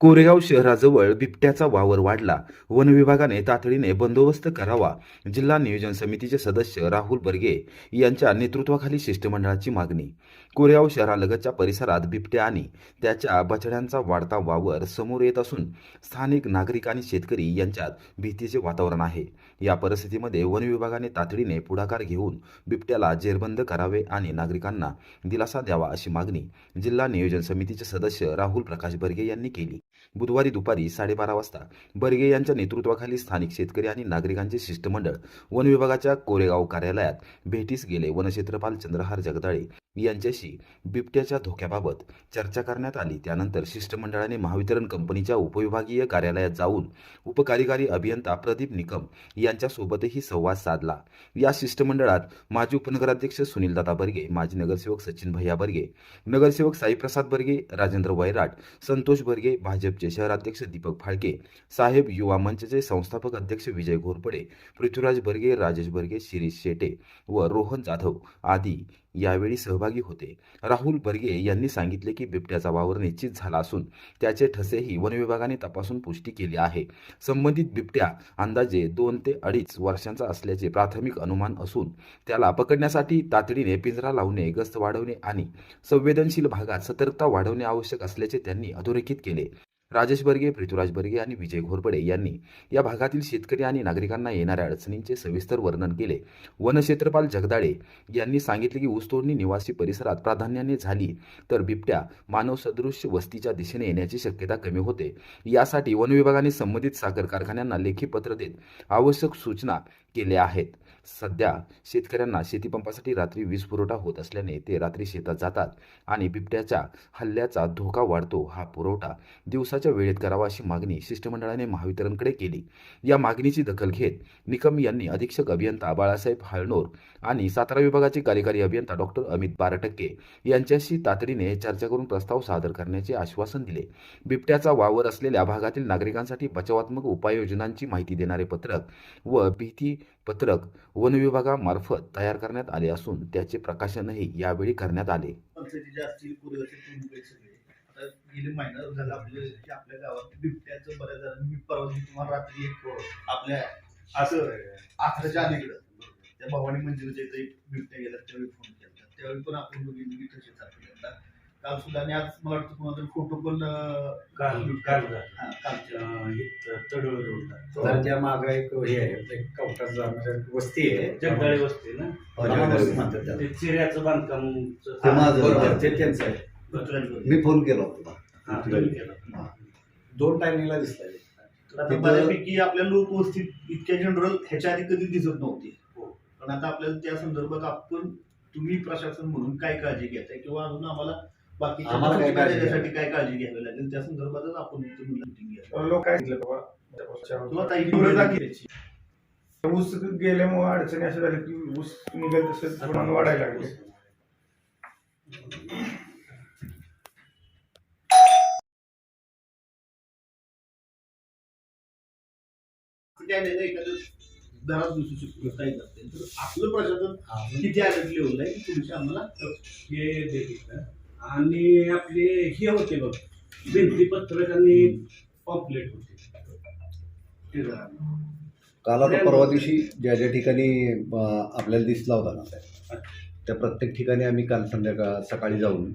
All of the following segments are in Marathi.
कोरेगाव शहराजवळ बिबट्याचा वावर वाढला. वन विभागाने तातडीने बंदोबस्त करावा. जिल्हा नियोजन समितीचे सदस्य राहुल बर्गे यांच्या नेतृत्वाखाली शिष्टमंडळाची मागणी. कोरेगाव शहरालगतच्या परिसरात बिबट्या आणि त्याच्या बछड्यांचा वाढता वावर समोर येत असून स्थानिक नागरिक आणि शेतकरी यांच्यात भीतीचे वातावरण आहे. या परिस्थितीमध्ये वन विभागाने तातडीने पुढाकार घेऊन बिबट्याला जेरबंद करावे आणि नागरिकांना दिलासा द्यावा अशी मागणी जिल्हा नियोजन समितीचे सदस्य राहुल प्रकाश बर्गे यांनी केली. बुधवारी दुपारी साडेबारा वाजता बर्गे यांच्या नेतृत्वाखाली स्थानिक शेतकरी आणि नागरिकांचे शिष्टमंडळ वन विभागाच्या कोरेगाव कार्यालयात भेटीस गेले. वनक्षेत्रपाल चंद्रहार जगदाळे यांच्याशी बिबट्याच्या धोक्याबाबत चर्चा करण्यात आली. त्यानंतर शिष्टमंडळाने महावितरण कंपनीच्या उपविभागीय कार्यालयात जाऊन उपकार्यकारी अभियंता प्रदीप निकम यांच्यासोबतही संवाद साधला. या शिष्टमंडळात माजी उपनगराध्यक्ष सुनीलदादा बर्गे माजी नगरसेवक सचिन भैया बर्गे नगरसेवक साईप्रसाद बर्गे राजेंद्र वैराट संतोष बर्गे भाजप भाजपचे शहराध्यक्ष दीपक फाळके साहेब युवा मंचचे संस्थापक अध्यक्ष विजय घोरपडे पृथ्वीराज बर्गे राजेश बर्गे शिरीष शेटे व रोहन जाधव आदी यावेळी सहभागी होते. राहुल बर्गे यांनी सांगितले की बिबट्याचा वावर निश्चित झाला असून त्याचे ठसेही वन विभागाने तपासून पुष्टी केली आहे. संबंधित बिबट्या अंदाजे दोन ते अडीच वर्षांचा असल्याचे प्राथमिक अनुमान असून त्याला पकडण्यासाठी तातडीने पिंजरा लावणे गस्त वाढवणे आणि संवेदनशील भागात सतर्कता वाढवणे आवश्यक असल्याचे त्यांनी अधोरेखित केले. राजेश बर्गे पृथ्वीराज बर्गे आणि विजय घोरपडे यांनी या भागातील शेतकरी आणि नागरिकांना येणाऱ्या अडचणींचे सविस्तर वर्णन केले. वनक्षेत्रपाल जगदाळे यांनी सांगितले की ऊसतोडणी निवासी परिसरात प्राधान्याने झाली तर बिबट्या मानवसदृश्य वस्तीच्या दिशेने येण्याची शक्यता कमी होते. यासाठी वन विभागाने संबंधित साखर कारखान्यांना लेखी पत्र देत आवश्यक सूचना केले आहेत. सध्या शेतकऱ्यांना शेतीपंपासाठी रात्री वीज पुरवठा होत असल्याने ते रात्री शेतात जातात आणि बिबट्याच्या हल्ल्याचा धोका वाढतो. हा पुरवठा दिवसाच्या वेळेत करावा अशी मागणी शिष्टमंडळाने महावितरणकडे केली. या मागणीची दखल घेत निकम यांनी अधीक्षक अभियंता बाळासाहेब हाळनोर आणि सातारा विभागाचे कार्यकारी अभियंता डॉक्टर अमित बारटक्के यांच्याशी तातडीने चर्चा करून प्रस्ताव सादर करण्याचे आश्वासन दिले. बिबट्याचा वावर असलेल्या भागातील नागरिकांसाठी बचावात्मक उपाययोजनांची माहिती देणारे पत्रक व भीती पत्रक वन विभागामार्फत तयार करण्यात आले असून त्याचे प्रकाशनही यावेळी करण्यात आले. गेले महिना झाला आपल्या आपल्या गावात बिबट्याचं बऱ्याच मी परवा तुम्हाला रात्री एक आपल्या असं आखराच्या अलीकडं त्या भवानी मंदिराच्या इथे एक बिबट्या गेला त्यावेळी फोन केला त्यावेळी पण आपण दोघी दोघी तसे चालू केला काल सुद्धा आणि आज मला वाटतं कोणाचा फोटो पण काल काल. हा, कालच्या हे तडवळ रोडला तर त्या मागं एक हे आहे म्हणजे वस्ती आहे जगदाळी वस्ती ना जगदाळी वस्ती म्हणतात त्याला. ते चिऱ्याचं बांधकाम ते माझं. बरोबर, ते त्यांचं आहे पत्रांवर. मी फोन केला होता हा, केलं. दोन टायमिंगला दिसला आता बऱ्यापैकी आपल्या लोकवस्तीत इतक्या जनरल ह्याच्या आधी कधी दिसत नव्हती हो. पण आता आपल्याला त्या संदर्भात आपण तुम्ही प्रशासन म्हणून काय काळजी घेताय? किंवा अजून आम्हाला बाकीच्या आम्हाला काय काळजी त्याच्यासाठी काय काळजी घ्यावी लागेल? त्या संदर्भातच आपण इथे meeting घेऊया. लोक काय सांगितलं बाबा. किंवा ताई पुढे दाखवायची. ऊस गेल्यामुळे अडचणी अशा झाल्या की ऊस निघेल तसं प्रमाण वाढायला लागले. काय नाही ना, एखादं घरात दिसू शकतो काही नसते तर आपलं प्रशासन किती अलर्ट लेवल आहे की थोडीशी आम्हाला हे देतील. आणि आपले हे होते बघ भिंतीपत्रक आणि पॉम्पलेट होते. ते जरा. काल आता परवा दिवशी ज्या ज्या ठिकाणी आपल्याला दिसला होता ना त्या- त्या प्रत्येक ठिकाणी आम्ही काल संध्याकाळ सकाळी जाऊन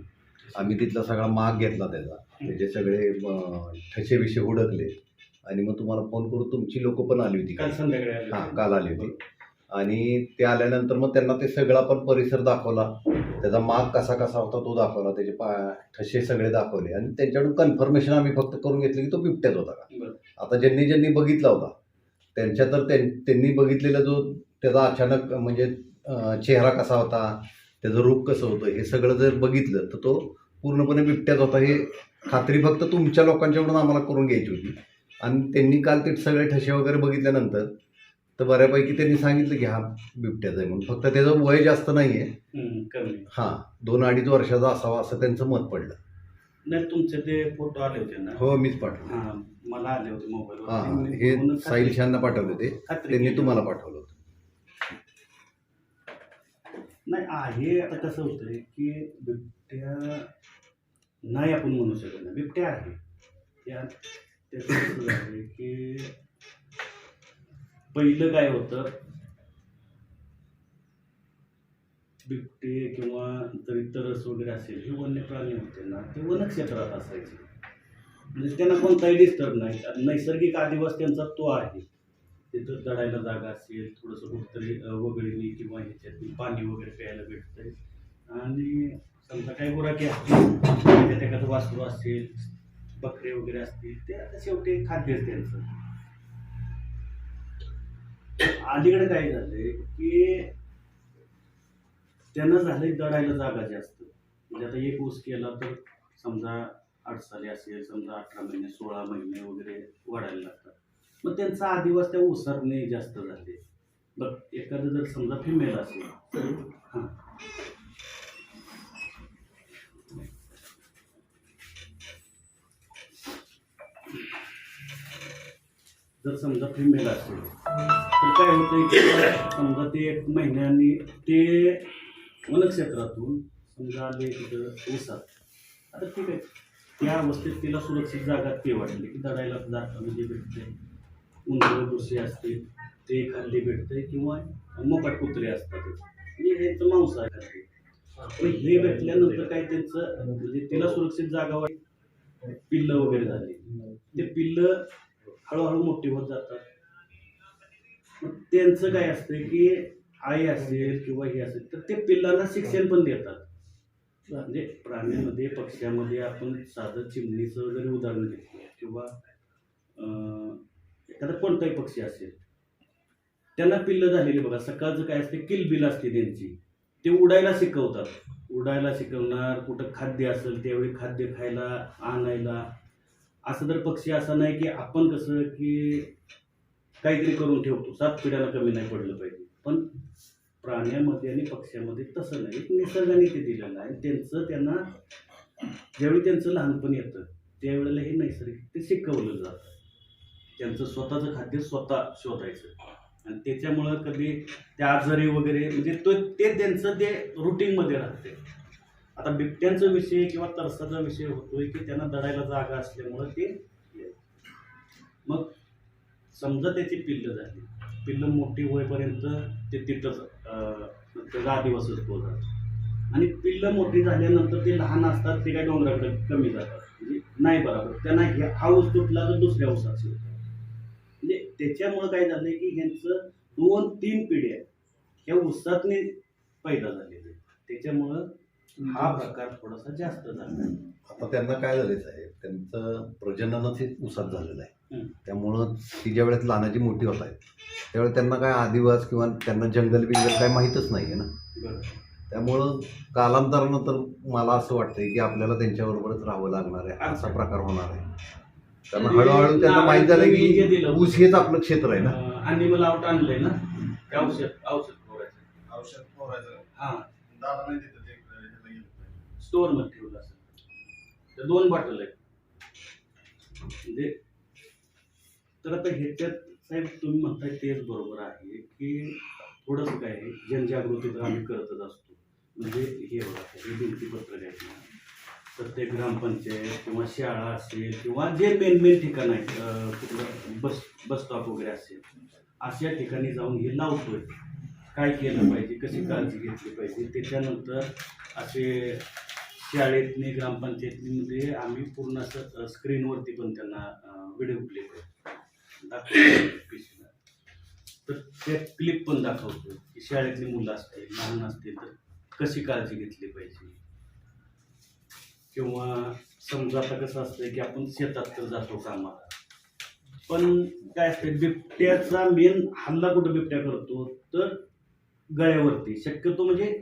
आम्ही तिथला सगळा माग घेतला त्याचा. त्याचे सगळे ठसे विषय हुडकले आणि मग तुम्हाला फोन करून तुमची लोक पण आली होती काल संध्याकाळी. हां काल आली होती. आणि ते आल्यानंतर मग त्यांना ते सगळा पण परिसर दाखवला. त्याचा माग कसा कसा होता तो दाखवला. त्याचे पा ठसे सगळे दाखवले. आणि त्यांच्याकडून कन्फर्मेशन आम्ही फक्त करून घेतलं की तो बिबट्याच होता का. आता ज्यांनी ज्यांनी बघितला होता त्यांच्या तर त्यां- त्यांनी बघितलेला जो त्याचा अचानक म्हणजे चेहरा कसा होता त्याचं रूप कसं होतं हे सगळं जर बघितलं तर तो पूर्णपणे बिबट्याच होता. हे खात्री फक्त तुमच्या लोकांच्याकडून आम्हाला करून घ्यायची होती. आणि त्यांनी काल ते सगळे ठसे वगैरे बघितल्यानंतर तर बऱ्यापैकी त्यांनी सांगितलं की हा बिबट्याचा आहे म्हणून. फक्त त्याचं वय जास्त नाही आहे हां दोन अडीच वर्षाचा असावा असं त्यांचं मत पडलं. नाही तुमचे ते फोटो आले होते ना? हो मीच पाठवलं. हा मला आले होते मोबाईल हां हे साहिल शानना पाठवले ते त्यांनी तुम्हाला पाठवलं होतं. नाही आहे आता कसं होतंय की बिबट्या नाही आपण म्हणू शकत नाही. बिबट्या आहे. त्याचं की पहिलं काय होतं? बिबटे किंवा इतर इतर वगैरे असेल हे वन्य प्राणी होते ना ते वनक्षेत्रात असायचे. म्हणजे त्यांना कोणताही डिस्टर्ब नाही. नैसर्गिक आदिवास त्यांचा तो आहे. तिथं चढायला जागा असेल थोडंसं कुठतरी अं, किंवा ह्याच्यातून पाणी वगैरे प्यायला भेटतंय. आणि समजा काही गुराखी असतील त्याच्यात एखादं वासरू असेल बकरे वगैरे असतील ते आता शेवटी खाद्यच त्यांचं. अलीकडे काय झालंय की त्यांना झालंय दडायला जागा जास्त. म्हणजे आता एक ऊस केला तर समजा आठ साली असेल समजा अठरा महिने सोळा महिने वगैरे वाढायला लागतात. मग त्यांचा आदिवास त्या ऊसारने जास्त झाले. बघ एखादं जर समजा फिमेल असेल तर हां. जर समजा फिमेल असेल तर काय होतं की समजा ते एक महिन्याने ते वनक्षेत्रातून समजा आले तिथं ऊसात आता ठीक आहे. त्या अवस्थेत तिला सुरक्षित जागा ते वाटले की दडायला जागा म्हणजे भेटते. उंदर दुसरे असतील ते खाल्ली भेटते किंवा मोकाट कुत्रे असतात. म्हणजे ह्याचं मांसाहार आहे. पण हे भेटल्यानंतर काय त्यांचं म्हणजे तिला सुरक्षित जागा वाट पिल्लं वगैरे झाली. ते पिल्लं हळूहळू मोठी होत जातात. मग त्यांचं काय असतं की आई असेल किंवा हे असेल तर ते पिल्लांना शिक्षण पण देतात. म्हणजे प्राण्यांमध्ये पक्ष्यामध्ये आपण साधं चिमणीचं जरी उदाहरण घेतलं किंवा एखादा कोणताही पक्षी असेल त्यांना पिल्लं झालेली बघा. सकाळचं काय असते किलबिल असते त्यांची. ते उडायला शिकवतात. उडायला शिकवणार कुठं खाद्य असेल त्यावेळी खाद्य खायला आणायला. असं तर पक्षी असा नाही की आपण कसं की काहीतरी करून ठेवतो. सात पिढ्याला कमी नाही पडलं पाहिजे. पण प्राण्यामध्ये आणि पक्ष्यामध्ये तसं नाही. एक निसर्गाने ते दिलेलं आहे. त्यांचं त्यांना ज्यावेळी त्यांचं लहानपण येतं त्यावेळेला हे नैसर्गिक ते शिकवलं जातं. त्यांचं स्वतःचं खाद्य स्वतः शोधायचं. आणि त्याच्यामुळं कधी ते आजारी वगैरे म्हणजे तो ते त्यांचं ते रुटीनमध्ये राहते. आता बिबट्यांचा विषय किंवा तरसाचा विषय होतोय की त्यांना दडायला जागा असल्यामुळं ते मग समजा त्याची पिल्लं झाली. पिल्लं मोठी होईपर्यंत ते तिथंच त्याचा आदिवासच तो आणि पिल्लं मोठी झाल्यानंतर ते लहान असतात ते काय डोंगराकडे कमी जातात. म्हणजे नाही बरोबर. त्यांना ह्या हा ऊस तुटला तर दुसऱ्या ऊसाची म्हणजे त्याच्यामुळं काय झालं की ह्यांचं दोन तीन पिढ्या ह्या ऊसातने पैदा झालेले त्याच्यामुळं हा प्रकार थोडासा जास्त झाला. आता त्यांना काय झालं साहेब त्यांचं प्रजननच हे उसात झालेलं आहे. त्यामुळं ती ज्या वेळेस लहानाची मोठी होत आहेत त्यावेळेस त्यांना काय आदिवास किंवा त्यांना जंगल बिंगल काय माहीतच नाही आहे ना त्यामुळं कालांतरानं तर मला असं वाटतंय की आपल्याला त्यांच्याबरोबरच राहावं लागणार आहे असा प्रकार होणार आहे. कारण हळूहळू त्यांना माहीत झालं की. ऊस हेच आपलं क्षेत्र आहे ना. अॅनिमल आउट आणलंय ना. औषध औषध औषध हा. दादा नाही गेलं. मध्ये ठेवलं असेल. तर दोन बॉटल आहेत. म्हणजे तर आता ह्याच्यात साहेब तुम्ही म्हणताय तेच बरोबर आहे की थोडंसं काय आहे जनजागृती तर आम्ही करतच असतो. म्हणजे हे बघा हे भिंतीपत्रक आहेत प्रत्येक ग्रामपंचायत किंवा शाळा असेल किंवा जे मेन मेन ठिकाण आहेत कुठलं बस बस स्टॉप वगैरे असेल अशा ठिकाणी जाऊन हे लावतोय. काय केलं पाहिजे कशी काळजी घेतली पाहिजे त्याच्यानंतर असे शाळेतनी ग्रामपंचायतीमध्ये आम्ही पूर्ण असं स्क्रीनवरती पण त्यांना व्हिडिओ क्लिप दाखवतो तर त्या क्लिप पण दाखवतो की शाळेतली मुलं असतील लहान असतील तर कशी काळजी घेतली पाहिजे? किंवा समजा आता कसं असतं की आपण शेतात तर जातो कामाला पण काय असतं बिबट्याचा मेन हल्ला कुठं बिबट्या करतो? तर गळ्यावरती. शक्यतो म्हणजे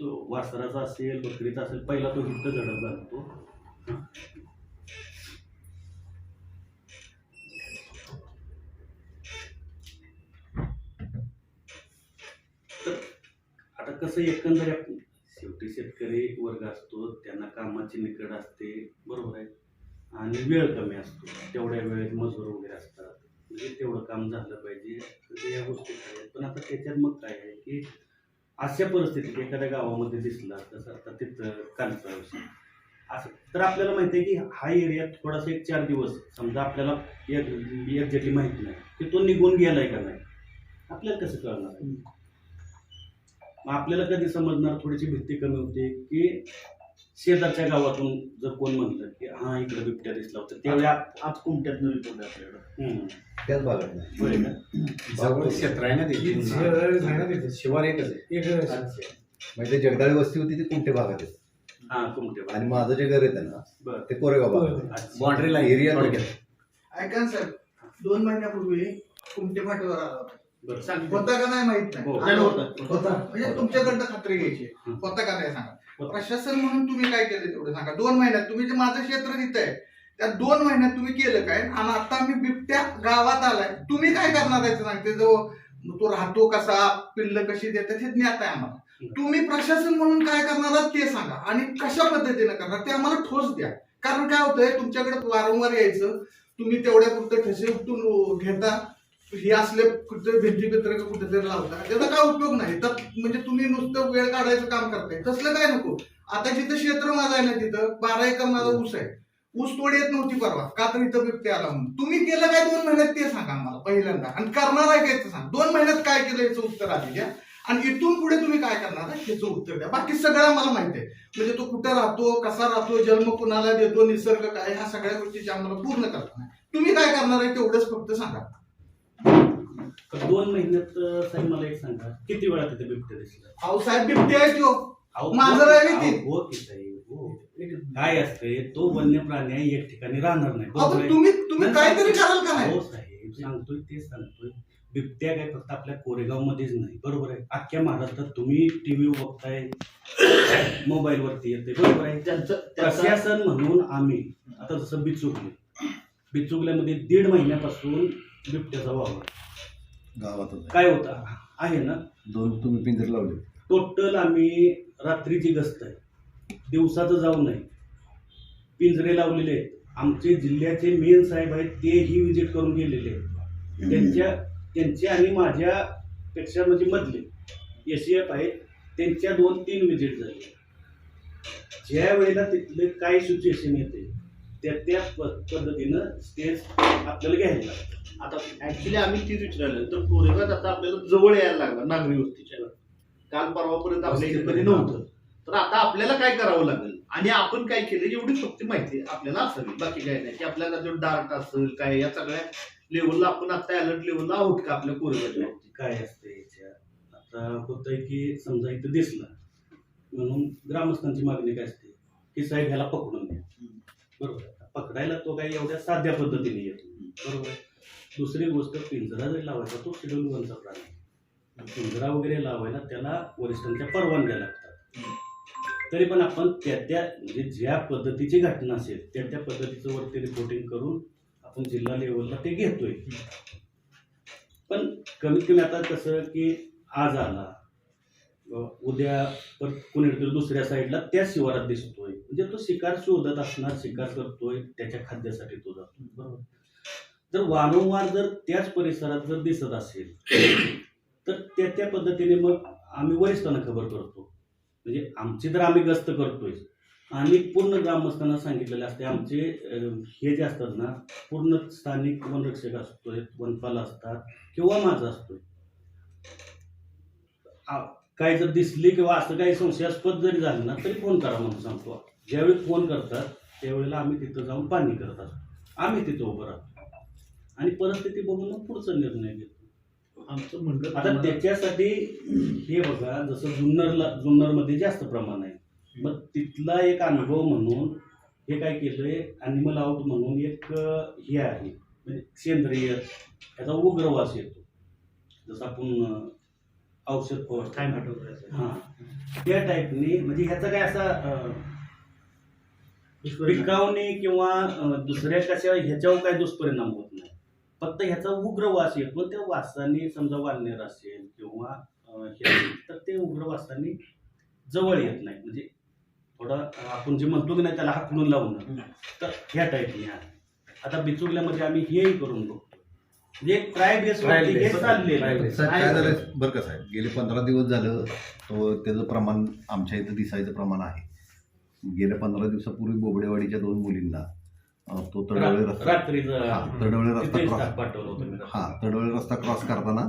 तो वासराचा असेल बकरीचा असेल पहिला तो हिंद झडप घालतो. तर आता कसं एकंदर आपण शेवटी शेतकरी वर्ग असतो त्यांना कामाची निकड असते बरोबर आहे? आणि वेळ कमी असतो तेवढ्या वेळेत मजूर वगैरे असतात. म्हणजे तेवढं काम झालं पाहिजे तर या गोष्टी आहेत. पण आता त्याच्यात मग काय आहे की अशा परिस्थितीत एखाद्या गावामध्ये दिसला तसं आता तिथं कालचा विषय असं. तर आपल्याला माहिती आहे की हा एरिया थोडासा एक चार दिवस समजा आपल्याला एक्झॅक्टली माहिती नाही की तो निघून गेलाय का नाही? आपल्याला कसं कळणार? आपल्याला कधी समजणार? थोडीशी भीती कमी होते की शेजारच्या गावातून जर कोण म्हणलं की हा इकडे बिबट्या दिसला होता त्यावेळी आज कुमट्यात आपल्याकडे हम्म. त्याच भागात नाही. होय का? जवळ क्षेत्र आहे ना ते आहे ना तिथे शिवार एकच आहे. एक म्हणजे जगदाळी वस्ती होती ती कुमटे भागात आहे. हा कुमटे आणि माझं जे घर आहे ना बरं. ते कोरेगाव भागात आहे. अच्छा. बाउंड्री लाईन एरिया थोडक्यात. ऐका ना साहेब दोन महिन्यापूर्वी कुमटे फाटीवर आला होता. बरं सांग. होता का नाही माहीत हो. नाही आला होता. होता. म्हणजे तुमच्याकडनं खात्री घ्यायची हं. होता का नाही सांगा. प्रशासन म्हणून तुम्ही काय केलं तेवढं सांगा. दोन महिन्यात तुम्ही जे माझं क्षेत्र तिथं आहे त्या दोन महिन्यात तुम्ही केलं काय? आणि आता आम्ही बिबट्या गावात आलाय. तुम्ही काय करणार आहे ते सांगते. जो तो राहतो कसा पिल्ल कशी देतात हे ज्ञात आहे आम्हाला. तुम्ही प्रशासन म्हणून काय करणार आहात ते सांगा. आणि कशा पद्धतीने करणार ते आम्हाला ठोस द्या. कारण काय होतंय तुमच्याकडे वारंवार यायचं. तुम्ही तेवढ्या पुरतं ठसे उपटून घेता. हे असले कुठे भिंती कुठे जर लावता. त्याचा काय उपयोग नाही. तर म्हणजे तुम्ही नुसतं वेळ काढायचं काम करताय. तसलं काय नको. आता जिथं क्षेत्र माझं आहे ना तिथं बारा एकर माझा ऊस आहे. ऊस तोड येत नव्हती परवा. का तर इथं बिबटे आला म्हणून. तुम्ही केलं काय दोन महिन्यात ते सांगा मला पहिल्यांदा. आणि करणार आहे काय ते सांग. दोन महिन्यात काय केलं याचं उत्तर आधी द्या. आणि इथून पुढे तुम्ही काय करणार आहे उत्तर द्या. बाकी सगळं आम्हाला माहिती आहे. म्हणजे तो कुठं राहतो कसा राहतो जन्म कुणाला देतो निसर्ग काय ह्या सगळ्या गोष्टीची आम्हाला पूर्ण करताना तुम्ही काय करणार आहे तेवढंच फक्त सांगा. दोन महिन्यात अं, साहेब मला एक सांगा. किती वेळा तिथे बिबट्या दिसला? अहो साहेब बिबटे आहे तो अहो, हो- राहिली ती. अहो, हो की साहेब, हो. काय असते? तो वन्य प्राणी आहे, एक ठिकाणी राहणार नाही. अहो बरोबर पण आहे? तुम्ही तुम्ही काहीतरी कराल का नाही? हो साहेब सांगतोय तेच सांगतोय. बिबट्या काय फक्त आपल्या कोरेगाव मध्येच नाही. बरोबर आहे? अख्ख्या महाराष्ट्रात तुम्ही टीव्ही बघताय मोबाईल वरती येते बरोबर आहे? त्यांचं त्याचा प्रशासन म्हणून आम्ही आता जसं बिचुकले. बिचुकल्यामध्ये दीड महिन्यापासून बिबट्याचा वावर. गावातच काय होता? आहे ना? दोन तुम्ही पिंजर लावले. टोटल आम्ही रात्रीची गस्त आहे. दिवसाचं जाऊ नये पिंजरे लावलेले आहेत. आमचे जिल्ह्याचे मेन साहेब आहेत तेही विजिट करून गेलेले आहेत. त्यांच्या त्यांचे आणि माझ्या पेक्षा म्हणजे मधले एस एफ आहेत त्यांच्या दोन तीन विजिट झाले. ज्या वेळेला तिथले काय सिच्युएशन येते त्या त्या पद्धतीनं स्टेज आपल्याला घ्यायला लागतं आता ऍक्च्युली आम्ही तीच विचारलं तर कोरेगावात आता आपल्याला जवळ यायला लागला नागरी वस्तीच्या काल परवापर्यंत आपल्या इथे नव्हतं. तर आता आपल्याला काय करावं लागेल? आणि आपण काय केलं एवढी फक्त माहिती आपल्याला असावी बाकी काय नाही. की आपल्याला जो डार्ट असेल काय या सगळ्या लेवलला आपण आता अलर्ट लेवलला आहोत का आपल्या कोरेगावच्या बाबतीत? काय असते याच्यात आता होतंय की समजा इथं दिसला म्हणून ग्रामस्थांची मागणी काय असते? की साहेब ह्याला पकडून द्या. बरोबर. पकडायला तो काही एवढ्या साध्या पद्धतीने येतो. बरोबर. दुसरी गोष्ट पिंजरा जरी लावायचा तो शेड्यूल वनचा प्राणी पिंजरा वगैरे लावायला त्याला वरिष्ठांच्या परवानग्या लागतात. तरी पण आपण त्या त्या म्हणजे ज्या पद्धतीची घटना असेल त्या त्या पद्धतीचं वरती रिपोर्टिंग करून आपण जिल्हा लेवलला ते घेतोय. पण कमीत कमी आता कसं की आज आला उद्या परत कोणीतरी दुसऱ्या साईडला त्या शिवारात दिसतोय. म्हणजे तो शिकार शोधत असणार शिकार करतोय त्याच्या खाद्यासाठी तो जातो. बरोबर? जर वारंवार जर त्याच परिसरात जर दिसत असेल तर त्या त्या पद्धतीने मग आम्ही वरिष्ठांना खबर करतो. म्हणजे आमची तर आम्ही गस्त करतोय. आणि पूर्ण ग्रामस्थांना सांगितलेले असते आमचे हे जे असतात ना पूर्ण स्थानिक वनरक्षक असतोय वनपाल असतात किंवा माझा असतोय. काय जर दिसली किंवा असं काही संशयास्पद जरी झालं ना तरी फोन करा म्हणून सांगतो. ज्यावेळी फोन करतात त्यावेळेला आम्ही तिथं जाऊन पाणी करत असतो. आम्ही तिथं उभं राहतो. आणि परिस्थिती बघून मग पुढचा निर्णय घेतो. आमचं म्हणणं आता त्याच्यासाठी हे बघा जसं जुन्नरला जुन्नरमध्ये जास्त प्रमाण आहे. मग तिथला एक अनुभव म्हणून हे काय केलंय? अॅनिमल आउट म्हणून एक हे आहे. म्हणजे सेंद्रिय त्याचा उग्र वास येतो. जसं आपण औषध फवारतो. काय पाठवलं हा. त्या टाईपने म्हणजे ह्याचा काय असा पिकावणी किंवा दुसऱ्या कशा ह्याच्यावर काय दुष्परिणाम होत नाही. फक्त ह्याचा उग्र वास येतो त्या वासाने समजा वानर असेल किंवा हे तर ते उग्र वासाने जवळ येत नाही म्हणजे थोडा आपण जे म्हणतो की नाही त्याला हाकलून लावणं. तर ह्या टाईपने आहे. आता बिचुकल्यामध्ये आम्ही हेही करून बघतो. म्हणजे ट्राय बेस हे. चाललेलं आहे. Trial base. साहेब काय झालं. बरं का साहेब गेले पंधरा दिवस झालं तो त्याचं प्रमाण आमच्या इथं दिसायचं प्रमाण आहे. गेल्या पंधरा दिवसापूर्वी बोबडेवाडीच्या दोन मुलींना तो तडवळे रस्ता हा, तडवळे रस्ता क्रॉस. हा तडवळे रस्ता क्रॉस करताना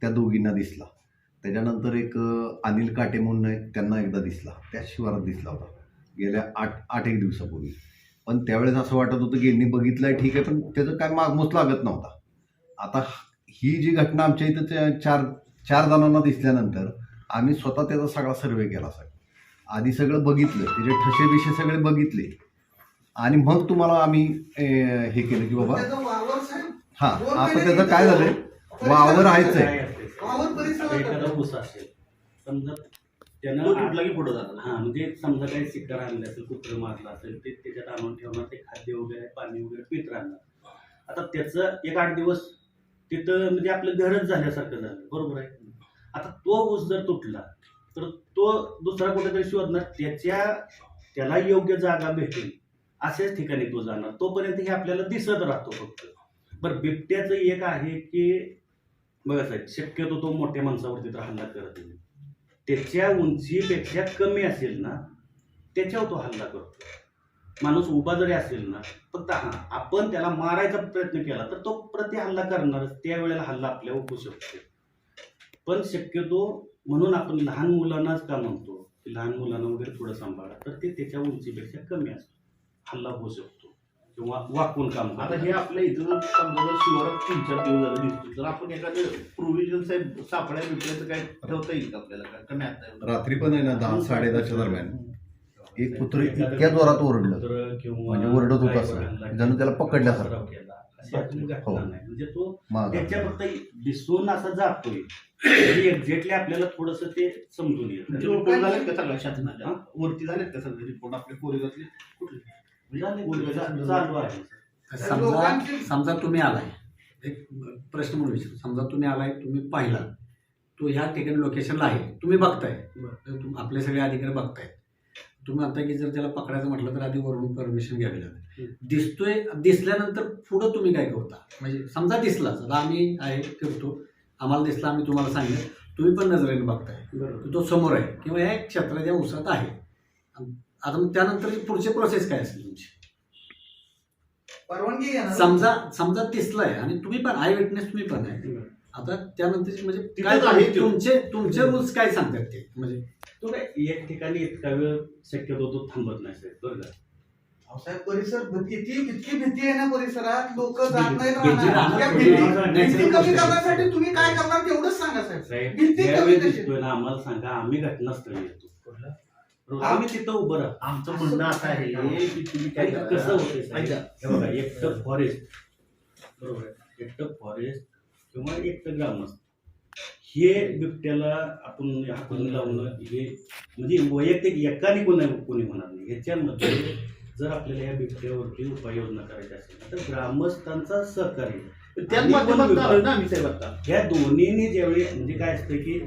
त्या दोघींना दिसला. त्याच्यानंतर एक अनिल काटे म्हणून त्यांना एकदा दिसला. त्या शिवारात दिसला होता. गेल्या आठ आठ एक दिवसापूर्वी. पण त्यावेळेस असं वाटत होतं की यांनी बघितलंय ठीक आहे पण त्याचं काय मागमूस लागत नव्हता. आता ही जी घटना आमच्या इथं चार चार जणांना दिसल्यानंतर आम्ही स्वतः त्याचा सगळा सर्वे केला सर आधी सगळं बघितलं त्याचे ठसे बिशे सगळे बघितले. आणि मग तुम्हाला आम्ही हे केलं की बाबा हा आता त्याचं काय झालंय? वावर आहेच आहे. समजा तो त्यानं तुटला की पुढे जाणार? हा म्हणजे समजा काही शिकार आणले असेल कुत्रं मारलं असेल ते त्याच्यात आणून ठेवणार ते खाद्य वगैरे पाणी वगैरे पित राहणार. आता त्याचं एक आठ दिवस तिथं म्हणजे आपलं घरच झाल्यासारखं झालं. बरोबर आहे? आता तो ऊस जर तुटला तर तो दुसरा कुठेतरी शोधणार त्याच्या त्याला योग्य जागा भेटेल. अशाच ठिकाणी तो जाणार. तोपर्यंत हे आपल्याला दिसत राहतो फक्त. बरं बिबट्याचं एक आहे की बघा साहेब शक्यतो तो मोठ्या माणसावरती तर हल्ला करत नाही. त्याच्या उंचीपेक्षा कमी असेल ना त्याच्यावर तो हल्ला करतो. माणूस उभा जरी असेल ना फक्त हा आपण त्याला मारायचा प्रयत्न केला तर तो प्रति हल्ला करणारच. त्यावेळेला हल्ला आपल्यावर होऊ शकतो. पण शक्यतो म्हणून आपण लहान मुलांनाच का म्हणतो की लहान मुलांना वगैरे थोडं सांभाळा तर ते त्याच्या उंचीपेक्षा कमी असतो. हल्ला होऊ शकतो. किंवा वाकून काम आता हे आपल्या इथं जर समजा जर शिवारात तीन चार दिवस झाले दिसतो तर आपण एखादं प्रोव्हिजन साहेब सापड्या बिपड्याचं काय ठेवता येईल का आपल्याला? काय कमी आता रात्री पण आहे ना दहा साडेदहाच्या दरम्यान. एक कुत्र इतक्या जोरात ओरडलं. म्हणजे ओरडत होतं असं. जणू त्याला पकडल्यासारखं. हो. नाही. म्हणजे तो त्याच्या फक्त दिसून असा जातोय. एक्झॅक्टली आपल्याला थोडस ते समजून येत. रिपोर्ट झालेत का सगळ्या शासनाच्या? वरती झालेत का सगळे रिपोर्ट आपले कोरेगावतले कुठले? चालू आहे समजा समजा तुम्ही आलाय. एक प्रश्न म्हणून विचार. समजा तुम्ही आलाय तुम्ही पाहिला. तो ह्या ठिकाणी लोकेशनला आहे. तुम्ही बघताय. तर तुम- आपले सगळे अधिकारी बघताय तुम्ही म्हणताय की जर त्याला पकडायचं म्हटलं तर आधी वरून परमिशन घ्यावी लागेल. दिसतोय दिसल्यानंतर पुढं तुम्ही काय करता? म्हणजे समजा दिसला आता आम्ही आहे फिरतो. आम्हाला दिसला आम्ही तुम्हाला सांगितलं. तुम्ही पण नजरेने बघताय. तो समोर आहे किंवा या क्षेत्राच्या उसात आहे. आता मग त्यानंतर पुढची प्रोसेस काय असेल तुमची परवानगी घेणार समजा समजा दिसलाय आणि तुम्ही पण आय विटनेस तुम्ही पण आहे आता त्यानंतर म्हणजे तिथंच काय आहे तो. तुमचे तुमचे रुल्स काय सांगतात ते म्हणजे तो काय एक ठिकाणी इतका वेळ शक्यतो तो थांबत नाही साहेब बरं का साहेब परिसर किती इतकी भीती आहे ना परिसरात लोक जात नाही भीती राहणार. या भीती natural भीती कमी process. करण्यासाठी तुम्ही काय करणार तेवढंच सांगा साहेब साहेब भीती ज्यावेळी कमी कशी? दिसतोय ना आम्हाला सांगा आम्ही घटनास्थळी येतो? आम्ही तिथं उभं राहतो. आमचं म्हणणं असं आहे की तुम्ही काय. कसं होते. हे बघा एकटं फॉरेस्ट बरोबर आहे. एकटं फॉरेस्ट किंवा एकटं ग्रामस्थ. हे बिबट्याला आपण हाकून लावणं हे म्हणजे वैयक्तिक एकाने कोणी कोणी होणार नाही. ह्याच्यामध्ये जर आपल्याला या बिबट्यावरती उपाययोजना करायची असेल तर ग्रामस्थांचा सहकार्य ह्या दोन्हीने ज्यावेळी म्हणजे काय असतं की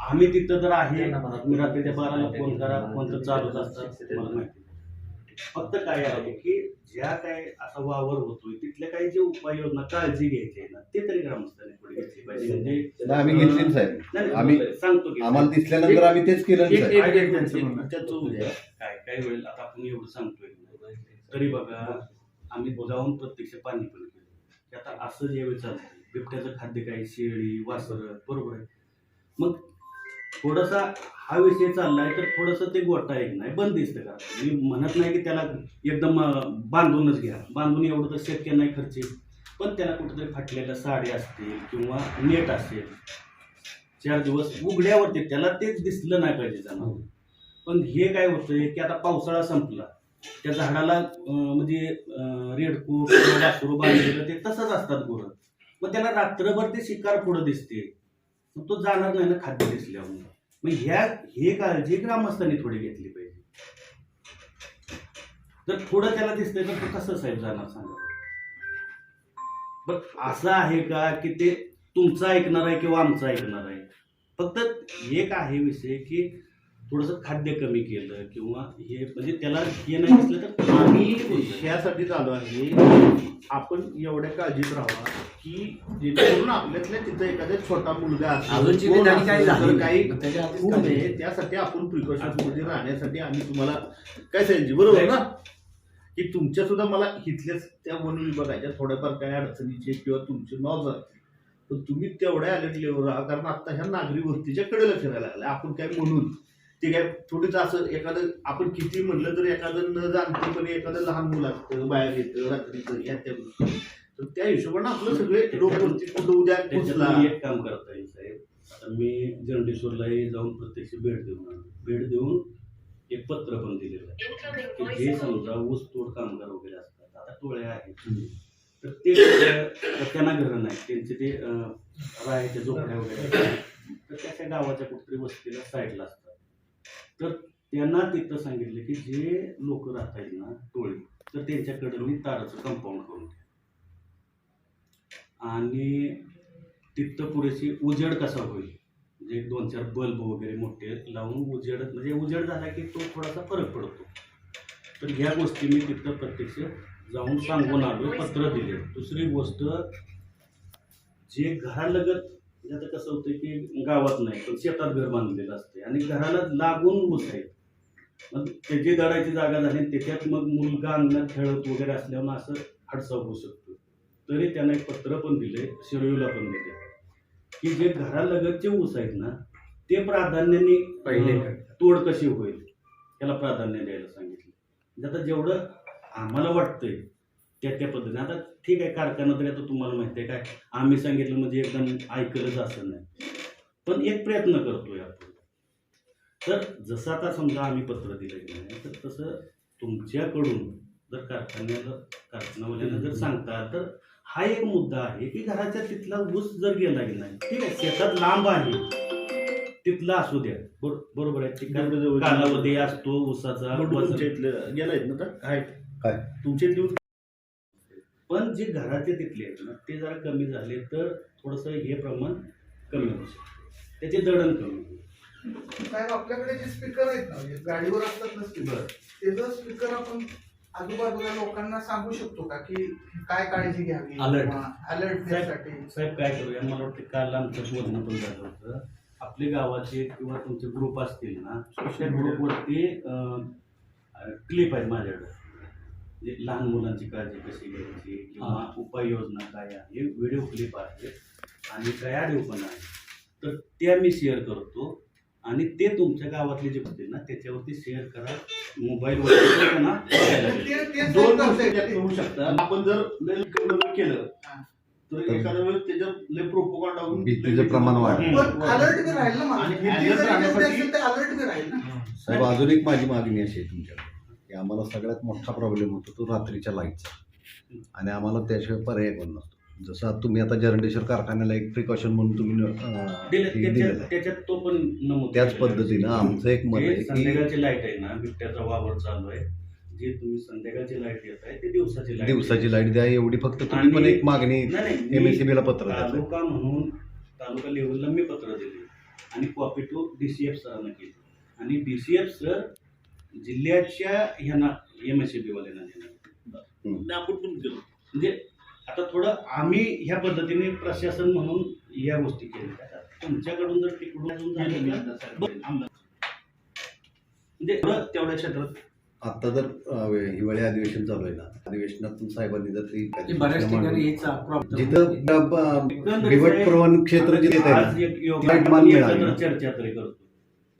आम्ही तिथं तर आहे. मी रात्रीच्या बाराला फोन करा फोन तर चालूच असतात मला माहिती फक्त काय आहे की ज्या काय असा वावर होतोय तिथल्या काही जे उपाययोजना काळजी घ्यायची आहे ना ते तरी ग्रामस्थांनी पुढे घेतली पाहिजे. म्हणजे आम्ही साहेब. आम्ही- नाही, सांगतो की आम्हाला दिसल्यानंतर आम्ही तेच केलं उद्या. काय काय वेळेला आता आपण एवढं सांगतोय. तरी बघा आम्ही जाऊन प्रत्यक्ष पाणी पण केलं की आता असं ज्यावेळी चालतं बिबट्याचं खाद्य काय शेळी वासर बरोबर आहे. मग थोडासा हा विषय चाललाय तर थोडंसं ते गोटा एक नाही बंदिस्त करा मी म्हणत नाही की त्याला एकदम बांधूनच घ्या. बांधून एवढं तर शक्य नाही खर्च पण त्याला कुठेतरी फाटलेल्या साड्या असतील किंवा नेट असेल चार दिवस उघड्यावरती त्याला तेच दिसलं नाही पाहिजे जनावर पण हे काय होतंय की आता पावसाळा संपला. त्या झाडाला म्हणजे अं, रेडकू किंवा वासरू बांधलेलं ते तसंच असतात गुरं. मग त्याला रात्रभर ते शिकार पुढं दिसते मग तो जाणार नाही ना खाद्य दिसल्यावर. मग ह्या हे काळजी ग्रामस्थांनी थोडी घेतली पाहिजे? जर थोडं त्याला दिसतंय तर तो कसं साहेब जाणार सांगा? पण असं आहे का की ते तुमचं ऐकणार आहे किंवा आमचं ऐकणार आहे? फक्त एक आहे विषय की थोडंसं खाद्य कमी केलं किंवा हे म्हणजे त्याला हे नाही दिसलं तर आम्ही आम्ही यासाठी चालू आहे आपण एवढ्या काळजीत राहावा की जेणेकरून आपल्यातल्या तिथं एखादा छोटा मुलगा असेल, कोण काही असेल, तर झाली काही नाही. त्याच्या आधीच होऊ काळजी नये त्यासाठी आपण प्रिकॉशनमध्ये राहण्यासाठी आम्ही तुम्हाला काय सांगितले बरोबर ना? की तुमच्या सुद्धा मला इथल्याच त्या वन विभागाच्या थोड्याफार काही अडचणीचे किंवा तुमचे नॉज असतील पण तुम्ही तेवढ्या अलर्ट लेवल राहा कारण आता ह्या नागरी वस्तीच्या कडेला फिरायला लागल्या. आपण काय म्हणून? ते काय थोडीच असं एखादं आपण किती म्हणलं तर एखादं न जाणतेपणे एखादं लहान मुलं असतं बाहेर येतं रात्रीचं या त्या तर त्या हिशोबाने आपलं सगळे लोक कुठं उद्या पोचला. एक काम करता येईल साहेब. आता मी जरंडेश्वरलाही जाऊन प्रत्यक्ष भेट देऊन आलो. भेट देऊन एक पत्र पण दिलेलं आहे. की जे समजा ऊस तोड कामगार वगैरे असतात आता टोळ्या आहेत. तर ते कसं, त्यांना घरं नाही त्यांचे ते अं, राहायच्या झोपड्या वगैरे आहेत. तर त्या त्या गावाच्या कुठेतरी वस्तीला साईडला असतात. तर त्यांना तिथं सांगितलं की जे लोक राहत आहेत ना टोळी तर त्यांच्याकडे मी ताराचं कंपाऊंड करून आणि तिथं पुरेशी उजेड कसा होईल? म्हणजे दोन चार बल्ब वगैरे मोठे लावून उजेड म्हणजे उजेड झाला की तो थोडासा फरक पडतो. तर ह्या गोष्टी मी तिथं प्रत्यक्ष जाऊन सांगून आलो पत्र दिले दुसरी गोष्ट जे घरालगत म्हणजे आता कसं होतं की गावात नाही पण शेतात घर बांधलेलं असते आणि घराला लागून ऊस आहे. मग त्याची दडायची जागा झाली त्याच्यात मग मुलगा अंगणात खेळत वगैरे असल्यानं असं हडसा होऊ शकतो. तरी त्यांना एक पत्र पण दिले शिरोईला पण दिले की जे घरालगतचे ऊस आहेत ना ते प्राधान्याने पहिले तोड कशी होईल? त्याला प्राधान्य द्यायला सांगितलं. म्हणजे आता जेवढं आम्हाला वाटतंय त्या त्या पद्धतीने. आता ठीक आहे कारखाना तरी आता तुम्हाला माहिती आहे काय? आम्ही सांगितलं म्हणजे एकदम ऐकलंच असं नाही. पण एक प्रयत्न करतोय आपण. तर जसं आता समजा आम्ही पत्र दिलं की नाही तर तसं तुमच्याकडून जर कारखान्याला कारखानावाल्यांना जर सांगता तर हा एक मुद्दा आहे की घराच्या तिथला ऊस जर गेला की नाही ठीक आहे शेतात लांब आहे तिथला असू द्या. बरो- बरोबर आहे ते जेवढं जवळ- कालावधी असतो इथलं गेलायत ना तर काय? काय? तुमच्या पण जे घराचे तिथले आहेत ना ते जरा कमी झाले तर थोडंसं हे प्रमाण कमी होऊ शकते. त्याचे दळण कमी होईल साहेब आपल्याकडे जे स्पीकर आहेत ना गाडीवर असतात ना स्पीकर त्याचं स्पीकर आपण आजूबाजूला लोकांना सांगू शकतो का की काय काळजी घ्यावी Alert. अलर्टसाठी साहेब काय करूया? मला वाटतं काल आमचं बोलणं पण झालं होतं. आपले गावाचे किंवा तुमचे ग्रुप असतील ना त्या ग्रुपवरती क्लिप आहेत माझ्याकडे. म्हणजे लहान मुलांची काळजी कशी घ्यायची किंवा उपाययोजना काय आहे व्हिडिओ क्लिप आहेत आणि काय ऑडिओ पण आहे तर त्या मी शेअर करतो आणि ते तुमच्या गावातले जे होते ना त्याच्यावरती शेअर करा मोबाईलवरती होऊ शकतात आपण जर केलं. तर एखाद्या वेळेस त्याच्यात लय प्रोपोगांडा होऊन भीतीचं प्रमाण वाढेल. पण अलर्ट बी राहील ना आणि माणूस. भीती alert जरी जास्त राहण्यासाठी- असेल तर अलर्ट बी राहील ना साहेब अजून एक माझी मागणी अशी आहे तुमच्याकडे की आम्हाला सगळ्यात मोठा प्रॉब्लेम होतो तो रात्रीच्या लाईटचा आणि आम्हाला त्याशिवाय पर्याय पण नसतो. जसं तुम्ही आता जरंडेश्वर कारखान्याला एक प्रिकॉशन म्हणून तुम्ही त्याच्यात दिलेलं आहे. त्याच्यात तो पण नमूद त्याच. पद्धतीनं आमचं एक मत आहे की संध्याकाळची लाइट आहे ना बिबट्याचा वावर चालू आहे. जे तुम्ही संध्याकाळची लाइट देत आहे ते दिवसाची लाइट दिवसाची लाइट द्या एवढी फक्त तुम्ही पण एक मागणी नाही नाही एमएससीबी ला मी पत्र तालुका म्हणून तालुका लेवलला मी पत्र दिले. आणि copy to D C F सरांना केली. आणि डी सी एफ सर जिल्ह्याच्या ह्यांना एम एस सी बी वाल्यांना देणार. आपण पण केलं म्हणजे आता थोडं आम्ही ह्या पद्धतीने प्रशासन म्हणून या गोष्टी केल्या. तुमच्याकडून जर तिकडून अजून झालं ना, म्हणजे थोडं तेवढ्या क्षेत्रात. आता जर हिवाळी अधिवेशन चालू आहे ना. अधिवेशनातून साहेबांनी जर ती जिथं क्षेत्र जे येत आज आहे एक योगा लाइट आपण मान मिळाली एकत्र ना. चर्चा तरी करतो.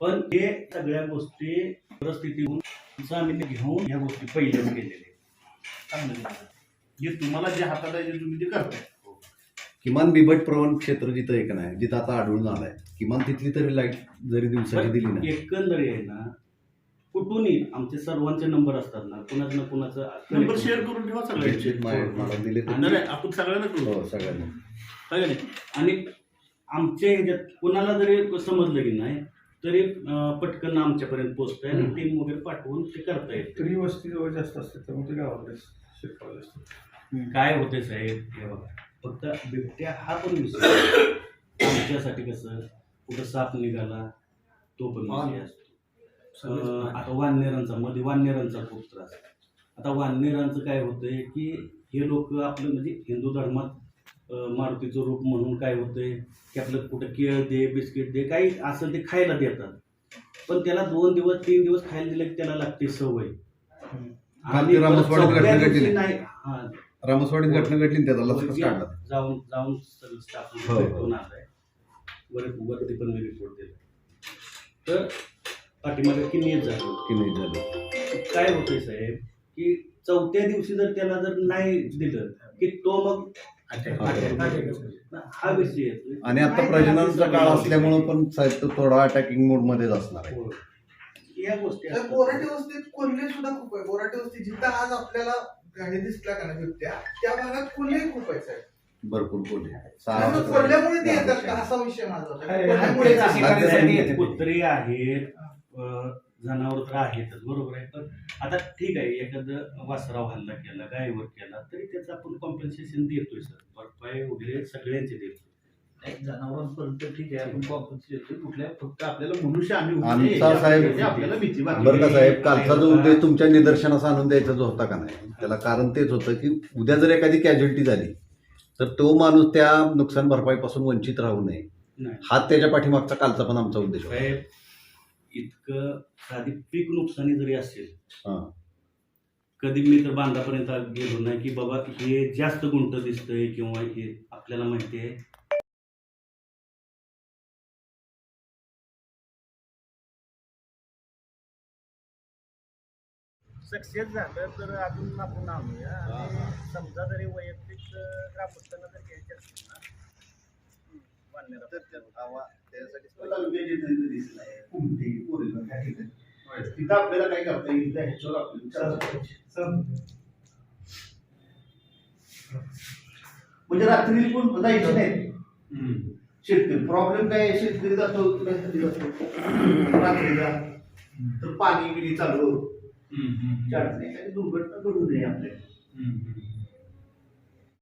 पण हे सगळ्या गोष्टी परिस्थितीहून आम्ही घेऊन या गोष्टी पहिल्याच केलेल्या. जे तुम्हाला जे हातात आहे ते तुम्ही ते करताय. किमान बिबट प्रवण क्षेत्र जिथं एक नाही जिथं आता आढळून आलाय. किमान तिथली तरी लाइट जरी दिवसाची दिली ना एकंदरी आहे ना कुठूनही आमचे सर्वांचे नंबर असतात ना कुणाचं ना कुणाचं नंबर शेअर करून ठेवा सगळ्यांचे. मा- मला दिले तर- नाही नाही, आपण सगळ्यांना करू. हो सगळ्यांना. नाही आणि आमच्या ह्याच्यात कुणाला जरी समजलं की नाही तरी पटकन आमच्यापर्यंत पोचतंय आणि टीम वगैरे पाठवून ते करता येते तरी वस्ती जवळ जास्त असते त्यामुळे ते गावाकडे शिरकावले असते काय होते साहेब? हे बघा. फक्त बिबट्या हा पण विषय. आमच्यासाठी कसं कुठं साप निघाला तो पण विषय असतो. आता वाननेरांचा मध्ये वाननेरांचा खूप त्रास. आता वाननेरांचं काय होतंय की हे लोक आपलं म्हणजे हिंदू धर्मात मारुतीचं रूप म्हणून काय होतंय की आपलं कुठं केळ दे बिस्किट दे काही असेल ते खायला देतात. पण त्याला दोन दिवस तीन दिवस खायला दिलं की त्याला लागते सवय. चौथ्या दिवशी. नाही हा. रामसवाडीत घटना घडली त्याचा काढला. जाऊन जाऊन स्टाफ हो, हो. आलाय. वरती पण मी रिपोर्ट दिला तर पाठीमागे किती झालं. झालं. काय होतंय साहेब की चौथ्या दिवशी जर त्याला जर नाही दिलं की तो मग हा विषय आणि आता प्रजननाचा काळ असल्यामुळं पण साहेब तो थोडा अटॅकिंग मोड मध्येच असणार आहे. हो. या गोष्टी तर. बोराटे वस्तीत कोल्हे सुद्धा खूप आहे. बोराटे वस्ती जिथं आज आपल्याला हे दिसला का नाही बिबट्या त्या भागात कोल्हे खूप आहे साहेब. भरपूर कोल्हे सहा कोल्ह्यामुळे ते येतात का? असा विषय माझा कोल्ह्यामुळे कुत्री आहेत जनावर तर आहेतच बरोबर आहे. पण आता ठीक आहे एखादं वासराव हल्ला केला गायीवर केला तरी त्याचं आपण कॉम्पन्सेशन देतोय सर. भरपाई वगैरे सगळ्यांचे देतो जनावरांपर्यंत ठीक आहे आपण कॉम्पन्सेशन कुठल्या फक्त आपल्याला मनुष्य आम्ही होतो आमचा याच्या- साहेब- याची आपल्याला भीती वाटते. बरं का साहेब कालचा जो उद्देश तुमच्या निदर्शनास आणून द्यायचा जो होता का नाही? त्याला कारण तेच होतं की उद्या जर एखादी कॅज्युअल्टी झाली तर तो माणूस त्या नुकसान भरपाईपासून वंचित राहू नये. नाही. हा त्याच्या पाठीमागचा कालचा पण आमचा उद्देश होता. साहेब इतकं साधी पीक नुकसानी जरी असेल हां. कधी मी तर बांधापर्यंत गेलो नाही की बाबा हे जास्त गुंट दिसतंय किंवा हे आपल्याला माहिती आहे. सक्सेस झालं तर अजून आपण आणूया आणि समजा जरी वैयक्तिक ग्रामस्थांना जर घ्यायचे तिथं आपल्याला काय करता येईल? त्या ह्याच्यावर आपल्याला विचार करायचे. म्हणजे रात्री कोण जायचे नाही. शेतकरी. प्रॉब्लेम काय आहे? शेतकरी जातो रात्रीला. तर पाणी बिणी चालू अडचणी एखादी दुर्घटना घडू नये आपल्याला.